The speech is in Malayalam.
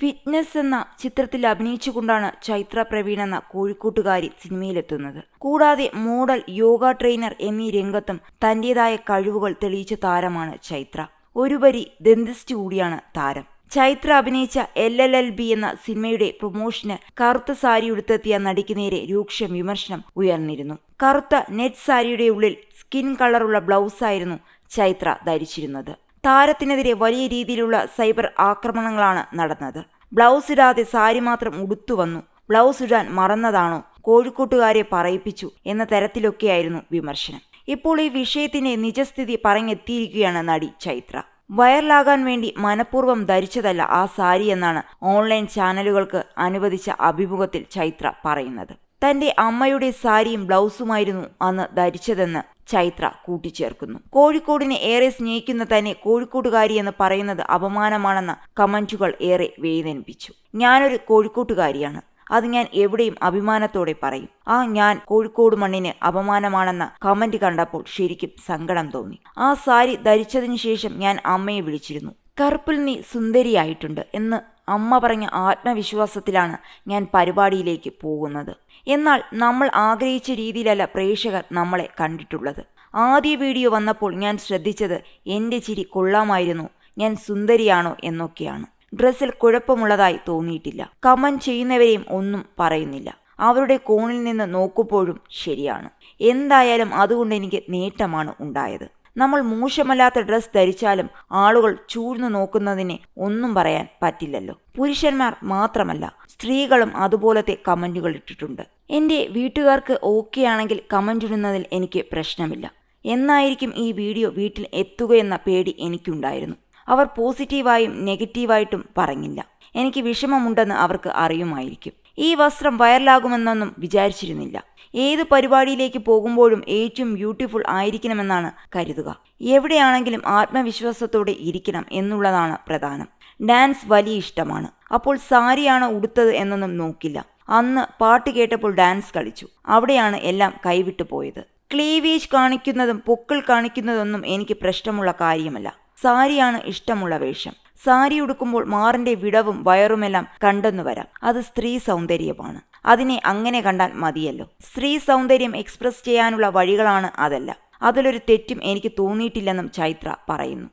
ഫിറ്റ്നസ് എന്ന ചിത്രത്തിൽ അഭിനയിച്ചുകൊണ്ടാണ് ചൈത്ര പ്രവീൺ എന്ന കോഴിക്കോട്ടുകാരി സിനിമയിലെത്തുന്നത്. കൂടാതെ മോഡൽ യോഗ ട്രെയിനർ എന്നീ രംഗത്തും തന്റേതായ കഴിവുകൾ തെളിയിച്ച താരമാണ് ചൈത്ര. ഒരുപരി ദന്തിസ്റ്റ് കൂടിയാണ് താരം. ചൈത്ര അഭിനയിച്ച എൽ എൽ എൽ ബി എന്ന സിനിമയുടെ പ്രൊമോഷന് കറുത്ത സാരി ഉടുത്തെത്തിയ നടിക്ക് നേരെ രൂക്ഷ വിമർശനം ഉയർന്നിരുന്നു. കറുത്ത നെറ്റ് സാരിയുടെ ഉള്ളിൽ സ്കിൻ കളറുള്ള ബ്ലൗസായിരുന്നു ചൈത്ര ധരിച്ചിരുന്നത്. താരത്തിനെതിരെ വലിയ രീതിയിലുള്ള സൈബർ ആക്രമണങ്ങളാണ് നടന്നത്. ബ്ലൗസ് ഇടാതെ സാരി മാത്രം ഉടുത്തു വന്നു. ബ്ലൗസ് ഇടാൻ മറന്നതാണോ? കോഴിക്കോട്ടുകാരെ പറയിപ്പിച്ചു എന്ന തരത്തിലൊക്കെയായിരുന്നു വിമർശനം. ഇപ്പോൾ ഈ വിഷയത്തിന്റെ നിജസ്ഥിതി പറഞ്ഞെത്തിയിരിക്കുകയാണ് നടി ചൈത്ര. വൈറലാകാൻ വേണ്ടി മനഃപൂർവം ധരിച്ചതല്ല ആ സാരി എന്നാണ് ഓൺലൈൻ ചാനലുകൾക്ക് അനുവദിച്ച അഭിമുഖത്തിൽ ചൈത്ര പറയുന്നത്. തന്റെ അമ്മയുടെ സാരിയും ബ്ലൗസുമായിരുന്നു അന്ന് ധരിച്ചതെന്ന് ചൈത്ര കൂട്ടിച്ചേർക്കുന്നു. കോഴിക്കോടിനെ ഏറെ സ്നേഹിക്കുന്ന തന്നെ കോഴിക്കോട്ടുകാരി എന്ന് പറയുന്നത് അപമാനമാണെന്ന കമന്റുകൾ ഏറെ വേദനിപ്പിച്ചു. ഞാനൊരു കോഴിക്കോട്ടുകാരിയാണ്. അത് ഞാൻ എവിടെയും അഭിമാനത്തോടെ പറയും. ആ ഞാൻ കോഴിക്കോട് മണ്ണിന് അപമാനമാണെന്ന കമന്റ് കണ്ടപ്പോൾ ശരിക്കും സങ്കടം തോന്നി. ആ സാരി ധരിച്ചതിന് ശേഷം ഞാൻ അമ്മയെ വിളിച്ചിരുന്നു. കറുപ്പിൽ നീ സുന്ദരിയായിട്ടുണ്ട് എന്ന് അമ്മ പറഞ്ഞ ആത്മവിശ്വാസത്തിലാണ് ഞാൻ പരിപാടിയിലേക്ക് പോകുന്നത്. എന്നാൽ നമ്മൾ ആഗ്രഹിച്ച രീതിയിലല്ല പ്രേക്ഷകർ നമ്മളെ കണ്ടിട്ടുള്ളത്. ആദ്യ വീഡിയോ വന്നപ്പോൾ ഞാൻ ശ്രദ്ധിച്ചത് എന്റെ ചിരി കൊള്ളാമായിരുന്നു ഞാൻ സുന്ദരിയാണോ എന്നൊക്കെയാണ്. ഡ്രസ്സിൽ കുഴപ്പമുള്ളതായി തോന്നിയിട്ടില്ല. കമന്റ് ചെയ്യുന്നവരെയും ഒന്നും പറയുന്നില്ല. അവരുടെ കോണിൽ നിന്ന് നോക്കുമ്പോഴും ശരിയാണ്. എന്തായാലും അതുകൊണ്ട് എനിക്ക് നേട്ടമാണ് ഉണ്ടായത്. നമ്മൾ മോശമല്ലാത്ത ഡ്രസ് ധരിച്ചാലും ആളുകൾ ചൂഴ്ന്നു നോക്കുന്നതിനെ ഒന്നും പറയാൻ പറ്റില്ലല്ലോ. പുരുഷന്മാർ മാത്രമല്ല സ്ത്രീകളും അതുപോലത്തെ കമന്റുകൾ ഇട്ടിട്ടുണ്ട്. എന്റെ വീട്ടുകാർക്ക് ഓക്കെ ആണെങ്കിൽ കമന്റ് ഇടുന്നതിൽ എനിക്ക് പ്രശ്നമില്ല. എന്നായിരിക്കും ഈ വീഡിയോ വീട്ടിൽ എത്തുകയെന്ന പേടി എനിക്കുണ്ടായിരുന്നു. അവർ പോസിറ്റീവായും നെഗറ്റീവായിട്ടും പറഞ്ഞില്ല. എനിക്ക് വിഷമമുണ്ടെന്ന് അവർക്ക് അറിയുമായിരിക്കും. ഈ വസ്ത്രം വൈറലാകുമെന്നൊന്നും വിചാരിച്ചിരുന്നില്ല. ഏത് പരിപാടിയിലേക്ക് പോകുമ്പോഴും ഏറ്റവും ബ്യൂട്ടിഫുൾ ആയിരിക്കണമെന്നാണ് കരുതുക. എവിടെയാണെങ്കിലും ആത്മവിശ്വാസത്തോടെ ഇരിക്കണം എന്നുള്ളതാണ് പ്രധാനം. ഡാൻസ് വലിയ ഇഷ്ടമാണ്. അപ്പോൾ സാരിയാണ് ഉടുത്തത് എന്നൊന്നും നോക്കില്ല. അന്ന് പാട്ട് കേട്ടപ്പോൾ ഡാൻസ് കളിച്ചു. അവിടെയാണ് എല്ലാം കൈവിട്ടു പോയത്. ക്ലീവേജ് കാണിക്കുന്നതും പൊക്കിൾ കാണിക്കുന്നതൊന്നും എനിക്ക് പ്രശ്നമുള്ള കാര്യമല്ല. സാരിയാണ് ഇഷ്ടമുള്ള വേഷം. സാരി ഉടുക്കുമ്പോൾ മാറിന്റെ വിടവും വയറുമെല്ലാം കണ്ടെന്നു വരാം. അത് സ്ത്രീ സൗന്ദര്യമാണ്. അതിനെ അങ്ങനെ കണ്ടാൽ മതിയല്ലോ. സ്ത്രീ സൗന്ദര്യം എക്സ്പ്രസ് ചെയ്യാനുള്ള വഴികളാണ് അതല്ല. അതിലൊരു തെറ്റും എനിക്ക് തോന്നിയിട്ടില്ലെന്നും ചൈത്ര പറയുന്നു.